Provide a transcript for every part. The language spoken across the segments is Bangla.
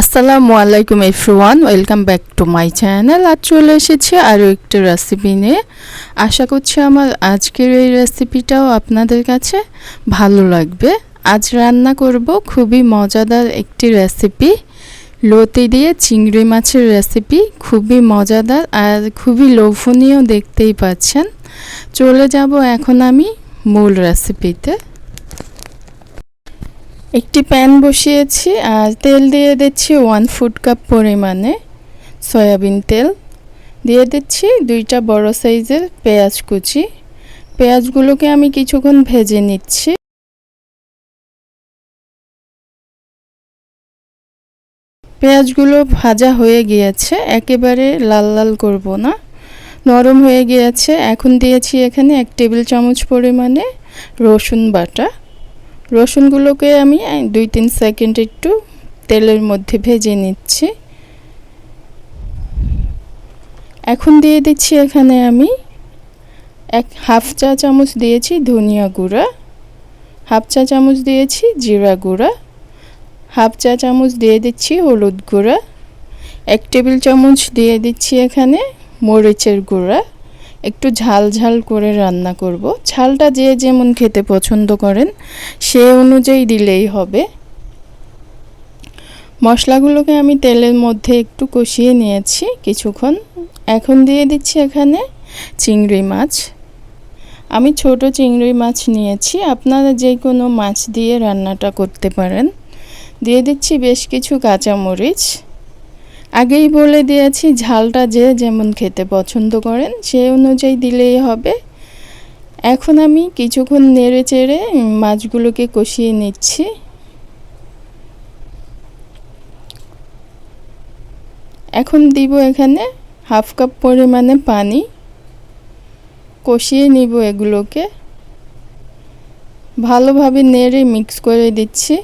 আসসালামু আলাইকুম everyone welcome back to my channel আজ চলে এসেছি আরও একটি রেসিপি নিয়ে। আশা করছি আমার আজকের এই রেসিপিটাও আপনাদের কাছে ভালো লাগবে। আজ রান্না করব খুবই মজাদার একটি রেসিপি লতি দিয়ে চিংড়ি মাছের রেসিপি খুবই মজাদার আর খুবই লোভনীয় দেখতেই পাচ্ছেন। চলে যাব এখন আমি মূল রেসিপিতে একটি প্যান বসিয়েছি, আর তেল দিয়ে দিচ্ছি ওয়ান ফুড কাপ পরিমাণে সয়াবিন তেল। দিয়ে দিচ্ছি দুইটা বড় সাইজের পেঁয়াজ কুচি। পেঁয়াজগুলোকে আমি কিছুক্ষণ ভেজে নিচ্ছি। পেঁয়াজগুলো ভাজা হয়ে গিয়েছে, একেবারে লাল লাল করব না। নরম হয়ে গিয়েছে, এখন দিয়েছি এখানে এক টেবিল চামচ পরিমাণে রসুন বাটা। রসুনগুলোকে আমি দুই তিন সেকেন্ড একটু তেলের মধ্যে ভেজে নিচ্ছি। এখন দিয়ে দিচ্ছি এখানে আমি এক হাফ চা চামচ দিয়েছি ধনিয়া গুঁড়া, হাফ চা চামচ দিয়েছি জিরা গুঁড়া, হাফ চা চামচ দিয়ে দিচ্ছি হলুদ গুঁড়া, এক টেবিল চামচ দিয়ে দিচ্ছি এখানে মরিচের গুঁড়া। একটু ঝাল ঝাল করে রান্না করব। ঝালটা যে যেমন খেতে পছন্দ করেন, সে অনুযায়ী দিলেই হবে। মশলাগুলোকে আমি তেলের মধ্যে একটু কষিয়ে নিয়েছি কিছুক্ষণ। এখন দিয়ে দিচ্ছি এখানে চিংড়ি মাছ। আমি ছোট চিংড়ি মাছ নিয়েছি, আপনারা যে কোনো মাছ দিয়ে রান্নাটা করতে পারেন। দিয়ে দিচ্ছি বেশ কিছু কাঁচামরিচ। আগেই বলে দিয়েছি, ঝালটা যে যেমন খেতে পছন্দ করেন, সে অনুযায়ী দিলেই হবে। এখন আমি কিছুক্ষণ নেড়ে চেড়ে মাছগুলোকে কষিয়ে নিচ্ছি। এখন দিব এখানে হাফ কাপ পরিমাণে পানি। কষিয়ে নিব এগুলোকে। ভালোভাবে নেড়ে মিক্স করে দিচ্ছি।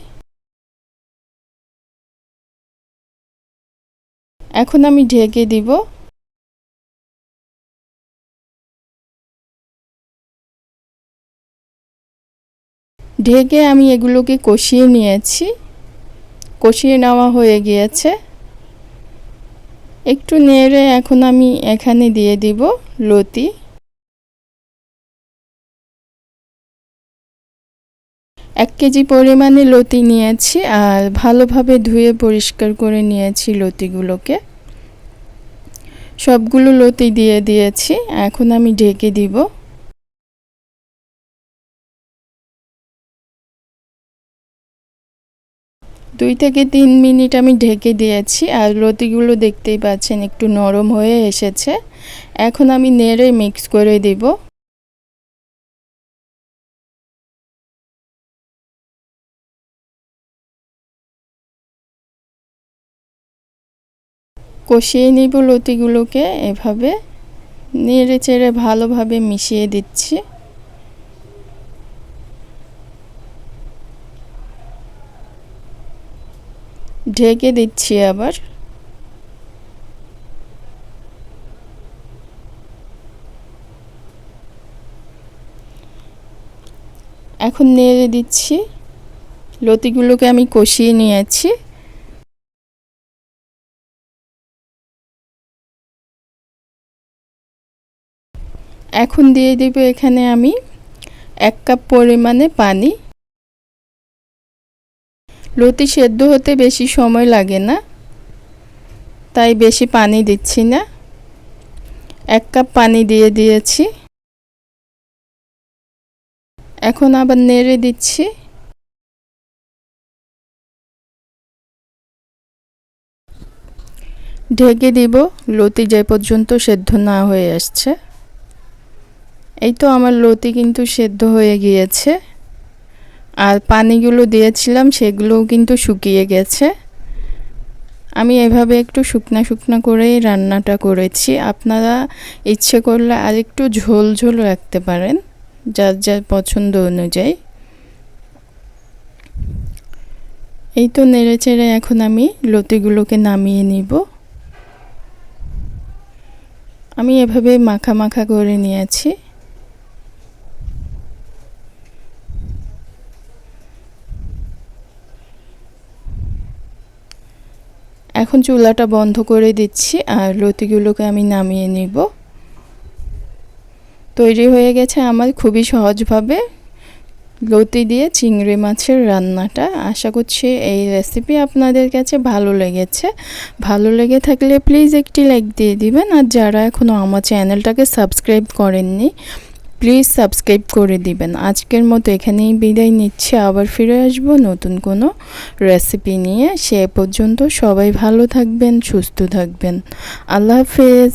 এখন আমি ঢেকে দিব। ঢেকে আমি এগুলোকে কষিয়ে নিয়েছি। কষিয়ে নেওয়া হয়ে গিয়েছে। একটু নেড়ে এখন আমি এখানে দিয়ে দিব লতি। এক কেজি পরিমাণে লতি নিয়েছি আর ভালোভাবে ধুয়ে পরিষ্কার করে নিয়েছি লতিগুলোকে। সবগুলো লতি দিয়ে দিয়েছি, এখন আমি ঢেকে দিব। দুই থেকে তিন মিনিট আমি ঢেকে দিয়েছি, আর লতিগুলো দেখতেই পাচ্ছেন একটু নরম হয়ে এসেছে। এখন আমি নেড়ে মিক্স করে দিব। কষিয়ে নিব লতিগুলোকে, এভাবে নেড়ে চেড়ে ভালোভাবে মিশিয়ে দিচ্ছি। ঢেকে দিচ্ছি আবার। এখন নেড়ে দিচ্ছি। লতিগুলোকে আমি কষিয়ে নিয়েছি। এখন দিয়ে দেব এখানে আমি এক কাপ পরিমাণে পানি। লতি সেদ্ধ হতে বেশি সময় লাগে না, তাই বেশি পানি দিচ্ছি না। এক কাপ পানি দিয়ে দিয়েছি। এখন আবার নেড়ে দিচ্ছি। ঢেকে দিব লতি যে পর্যন্ত সেদ্ধ না হয়ে আসছে। এই তো আমার লতি কিন্তু সেদ্ধ হয়ে গিয়েছে। আর পানিগুলো দিয়েছিলাম, সেগুলোও কিন্তু শুকিয়ে গেছে। আমি এভাবে একটু শুকনা শুকনা করেই রান্নাটা করেছি। আপনারা ইচ্ছে করলে আর একটু ঝোল ঝোল রাখতে পারেন, যার যার পছন্দ অনুযায়ী। এই তো নেড়ে চেড়ে এখন আমি লতিগুলোকে নামিয়ে নিব। আমি এভাবে মাখা মাখা করে নিয়েছি। এখন চুলাটা বন্ধ করে দিচ্ছি আর লতিগুলোকে আমি নামিয়ে নিব। তৈরি হয়ে গেছে আমার খুবই সহজভাবে। লতি দিয়ে চিংড়ি মাছের রান্নাটা। আশা করছি এই রেসিপি আপনাদের কাছে ভালো লেগেছে। ভালো লেগে থাকলে প্লিজ একটি লাইক দিয়ে দিবেন। আর যারা এখনও আমার চ্যানেলটাকে সাবস্ক্রাইব করেননি প্লিজ সাবস্ক্রাইব করে দিবেন। আজকের মতো এখানেই বিদায় নিচ্ছে। আবার ফিরে আসব নতুন কোনো রেসিপি নিয়ে। সে পর্যন্ত সবাই ভালো থাকবেন, সুস্থ থাকবেন। আল্লাহ হাফেজ।